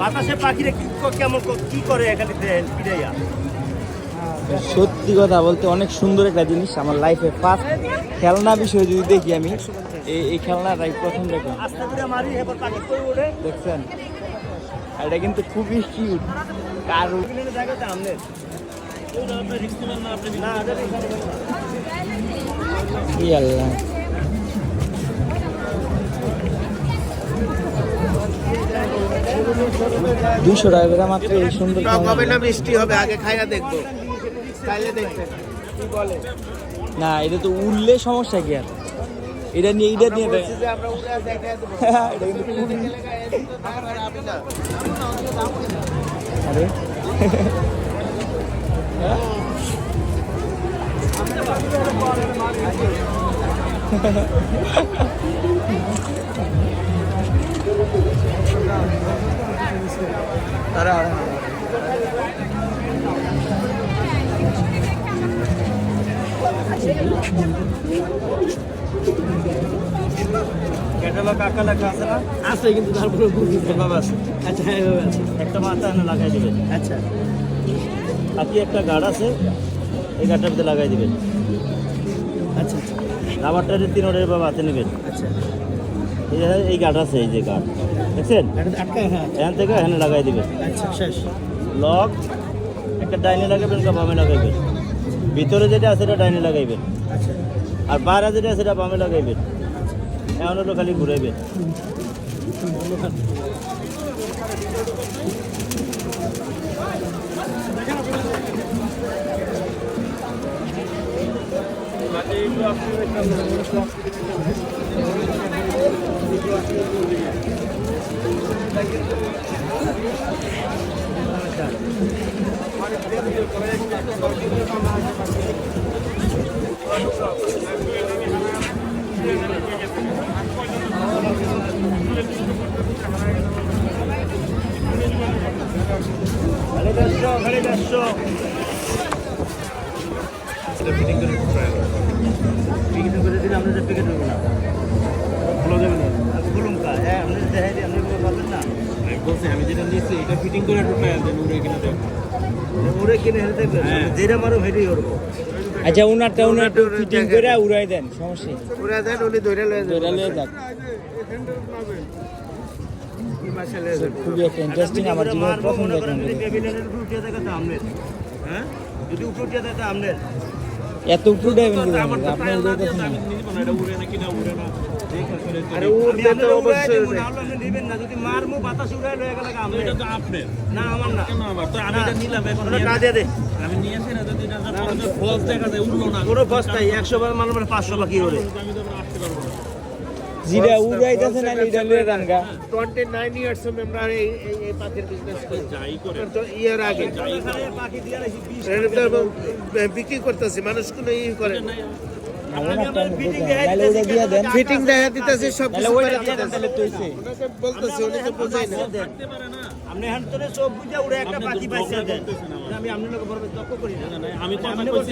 বাতাসে পাখিরে কি কেমন ক- কি করে এখানে পিড়াইয়া সত্যি কথা বলতে অনেক সুন্দর একটা জিনিস আমার লাইফে ফার্স্ট খেলনা বিষয়ে যদি দেখি আমি এই এই খেলনাটাই প্রথম দেখলাম। দেখছেন? আর এটা কিন্তু খুবই কিউট। ই আল্লাহ। দুশো টাকা মাত্র এই সুন্দর হবে না মিষ্টি হবে আগে খাইয়া দেখব। খাইলে দেখবেন কি বলে? না এটা তো উঠলে সমস্যা কি আর? এটা নিয়ে এটা নিয়ে দেখ- বলছি যে তারা ক্যাটালগ আঁকা লেখা আছে না? আছে কিন্তু তারপরে এভাবে আছে। আচ্ছা এভাবে আছে। একটা মাথা এনে লাগাই দিবেন। আচ্ছা। বাকি একটা গাঢ় আছে এই গাঢ়টার ভিতরে লাগাই দিবেন। আচ্ছা আচ্ছা। রাবারটারে তিন ওরের বা হাতে নেবেন। আচ্ছা। এই গাঢ় আছে এই যে গাঢ়। দেখছেন? হ্যাঁ। এখান থেকে এখানে লাগাই দিবেন। আচ্ছা লক একটা ডাইনে লাগাবেন একটা বামে লাগাইবেন। ভিতরে যেটা আছে সেটা ডাইনে লাগাইবেন। আচ্ছা। আর বাইরে যেটা আছে সেটা বামে লাগাইবেন। এমন হলো খালি ঘুরাইবেন। খালি দেড়শো খালি দেড়শো এটা ফিটিং করে ফিটিং করে দিলে আমরা যে প্যাকেট হব না খোলা যাবে না খুলুম কা হ্যাঁ আপনি দেখাই দিই আপনি পাবেন না বলছি আমি যেটা নিয়েছি, এটা ফিটিং করে ঢুকাই দেন, উড়ে কিনা দেন ওরে কিনে হেলে দেখবেন যেটা মারো হেঁটেই করব আচ্ছা উনারটা উনারটা ফিটিং করে দেন। উড়াই দেন সমস্যা নেই। উড়ে দেন উনি ধরে লয়ে তো এটা লয়ে খুবই একটা ইন্টারেস্টিং আমার জীবনে প্রথম দেখলাম যদি উপরে উঠিয়ে থাকে তো আমনের এত উপরে ডাইভেন করে আপনি উড়াইতেছেন না এটা উড়ে না কিনা উড়ে না আরে উড়তে তো অবশ্যই দেবো না, হলে আপনি নিবেন না। যদি মারমু বাতাস উড়াই লয়ে গেলে আমনের তো আপনার। না আমার না। কেন আমার তো আমি এটা নিলাম এখন ওটা টাকা দে। আমি নিয়েছি না যদি এটা ফলস দেখা যায় উঠল না। কোনো বস্তায় একশো বার মাল মানে পাঁচশো বাকি কি আমি তো আসতে পারব না। যেটা উড়াইতেছেন না এটা লয়ে যান গা। টোয়েন্টি নাইন ইয়ার্স আমরা এই এই পাখির বিজনেস করি। যাই করে। তো ইয়ার আগে। পাখি দিয়ে রাখি বিশ এটা তো বিক্রি করতেছি মানুষ কোনো ই করে না। ফিটিং দেখা দিতেছে সব কিছু করে দিতেছে। তাহলে তো হইছে ওনাকে বলতেছি উনি তো বোঝাই না। আপনি হান তোরে সব বুঝা উড়ে একটা পাখি পাইছে আমি আপনার লোক বড় তক্ক করি না। আমি কথা আপনি কইছি